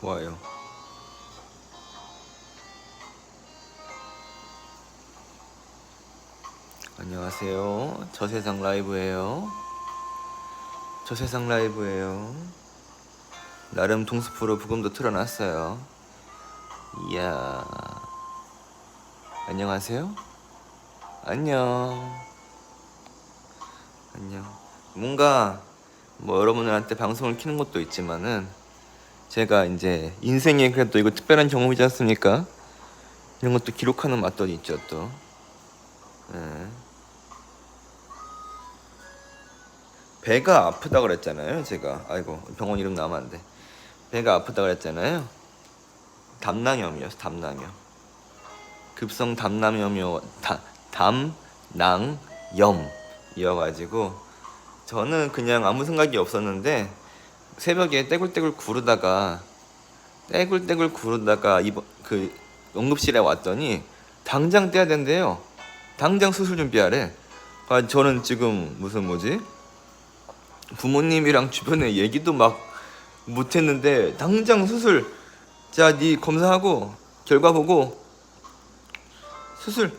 좋아요. 안녕하세요. 저세상 라이브예요. 저세상 라이브예요. 나름 동숲으로 부금도 틀어놨어요. 이야. 안녕하세요. 안녕. 안녕. 뭔가 뭐 여러분들한테 방송을 키는 것도 있지만은 제가 이제 인생에 그래도 이거 특별한 경험이지 않습니까? 이런 것도 기록하는 맛도 있죠 또. 예. 배가 아프다 그랬잖아요 제가. 아이고 병원 이름 나오면 안 돼. 배가 아프다 그랬잖아요. 담낭염이었어 담낭염. 급성 담낭염이어 다, 담낭염 이어가지고 저는 그냥 아무 생각이 없었는데 새벽에 떼굴떼굴 구르다가 떼굴떼굴 구르다가 이번 그 응급실에 왔더니 당장 떼야 된대요. 당장 수술 준비하래. 아 저는 지금 무슨 뭐지 부모님이랑 주변에 얘기도 막 못했는데 당장 수술 자 네 검사하고 결과 보고 수술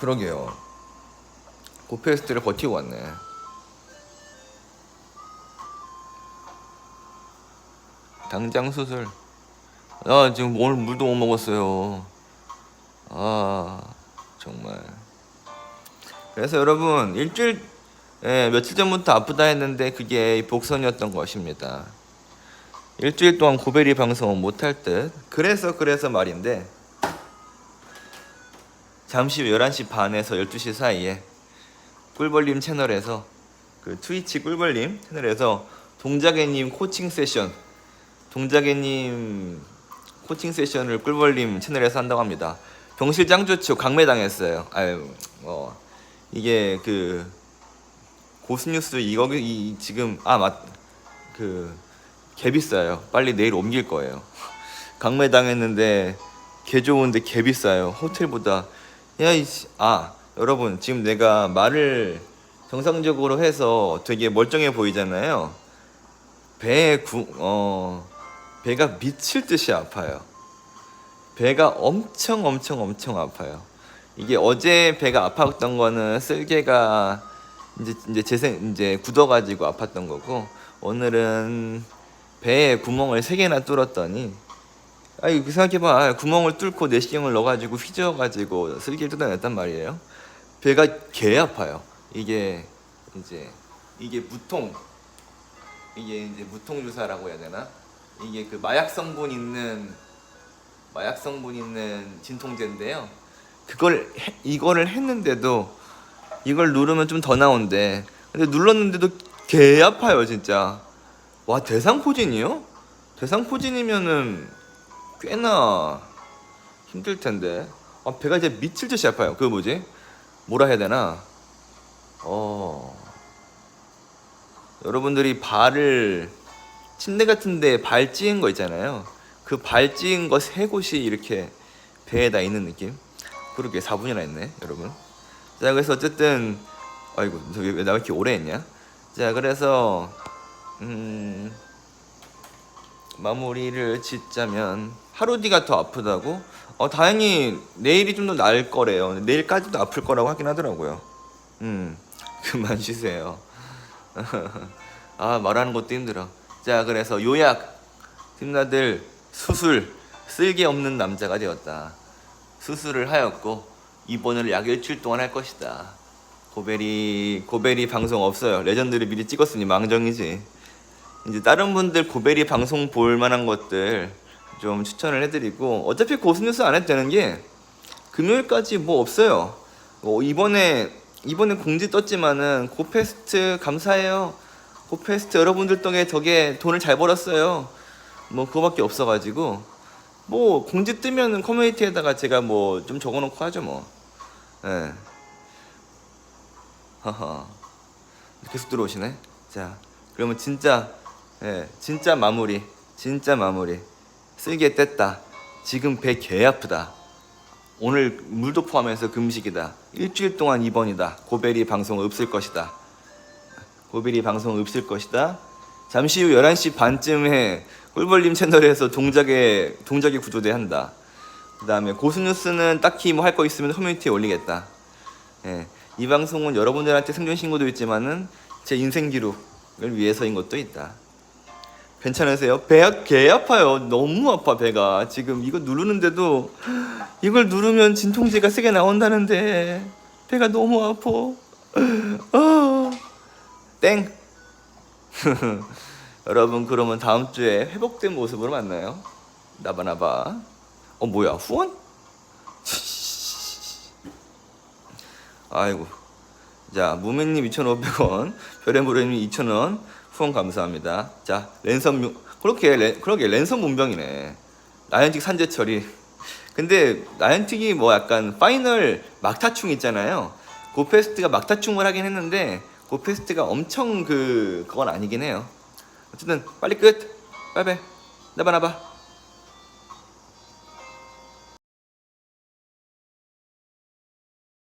그러게요. 고페스트를 버티고 왔네. 당장 수술. 아 지금 오늘 물도 못 먹었어요. 아 정말. 그래서 여러분 일주일 예, 며칠 전부터 아프다 했는데 그게 복선이었던 것입니다. 일주일 동안 고베리 방송은 못할 듯. 그래서 그래서 말인데 잠시 후 11시 반에서 12시 사이에 꿀벌님 채널에서 그 트위치 꿀벌님 채널에서 동자개님 코칭 세션 동자개님 코칭 세션을 꿀벌님 채널에서 한다고 합니다. 병실 짱 좋죠. 강매당했어요. 아유 어 이게 그 고스뉴스 이거 이 지금 아 맞 그 개 비싸요. 빨리 내일 옮길 거예요. 강매당했는데 개 좋은데 개 비싸요. 호텔보다 야이아 여러분 지금 내가 말을 정상적으로 해서 되게 멀쩡해 보이잖아요. 배에 구, 어, 배가 미칠 듯이 아파요. 배가 엄청 엄청 엄청 아파요. 이게 어제 배가 아팠던 거는 쓸개가 이제 이제 재생 이제 굳어가지고 아팠던 거고 오늘은 배에 구멍을 세 개나 뚫었더니 아이 그 생각해봐 구멍을 뚫고 내시경을 넣어가지고 휘저어가지고 쓸개를 뜯어냈단 말이에요. 배가 개 아파요. 이게 이제 이게 무통 이게 이제 무통 주사라고 해야 되나? 이게 그 마약 성분 있는 마약 성분 있는 진통제인데요. 그걸 해, 이거를 했는데도 이걸 누르면 좀 더 나온대. 근데 눌렀는데도 개 아파요 진짜. 와 대상포진이요? 대상포진이면은 꽤나 힘들 텐데. 아 배가 이제 미칠 듯이 아파요. 그 뭐지? 뭐라 해야 되나? 어. 여러분들이 발을 침대 같은데 발 찌은 거 있잖아요. 그 발 찌은 거 세 곳이 이렇게 배에다 있는 느낌. 그렇게 4분이나 했네, 여러분. 자, 그래서 어쨌든 아이고, 저기 왜나왜 이렇게 오래 했냐? 자, 그래서 음 마무리를 짓자면 하루 뒤가 더 아프다고? 어, 다행히 내일이 좀 더 나을 거래요. 내일까지도 아플 거라고 하긴 하더라고요. 음, 그만 쉬세요. 아, 말하는 것도 힘들어. 자, 그래서 요약. 팀나들 수술, 쓸개 없는 남자가 되었다. 수술을 하였고, 입원을 약 일주일 동안 할 것이다. 고베리, 고베리 방송 없어요. 레전드를 미리 찍었으니 망정이지. 이제 다른 분들 고베리 방송 볼 만한 것들 좀 추천을 해드리고 어차피 고스뉴스 안 되는 게 금요일까지 뭐 없어요. 뭐 이번에 이번에 공지 떴지만은 고페스트 감사해요. 고페스트 여러분들 덕에 돈을 잘 벌었어요. 뭐 그거밖에 없어가지고 뭐 공지 뜨면은 커뮤니티에다가 제가 뭐 좀 적어놓고 하죠 뭐. 예. 하하. 계속 들어오시네. 자, 그러면 진짜 예, 진짜 마무리, 진짜 마무리. 쓸개 뗐다. 지금 배 개 아프다. 오늘 물도 포함해서 금식이다. 일주일 동안 입원이다. 고베리 방송 없을 것이다. 고베리 방송 없을 것이다. 잠시 후 11시 반쯤에 꿀벌님 채널에서 동작의 동작의 구조대 한다. 그다음에 고수뉴스는 딱히 뭐 할 거 있으면 커뮤니티에 올리겠다. 예, 이 방송은 여러분들한테 생존 신고도 있지만은 제 인생 기록을 위해서인 것도 있다. 괜찮으세요? 배, 개 아파요. 너무 아파 배가. 지금 이거 누르는데도 이걸 누르면 진통제가 세게 나온다는데 배가 너무 아파. 어. 땡. 여러분 그러면 다음 주에 회복된 모습으로 만나요. 나바나바. 어 뭐야 후원? 아이고. 자 무매님 2,500원, 별의무래님 2,000원 후원 감사합니다. 자 랜선 문 그렇게 랜, 그러게 랜선 문병이네. 나연틱 산재처리. 근데 나연틱이 뭐 약간 파이널 막타충 있잖아요. 고페스트가 막타충을 하긴 했는데 고페스트가 엄청 그 그건 아니긴 해요. 어쨌든 빨리 끝. 나봐 나봐.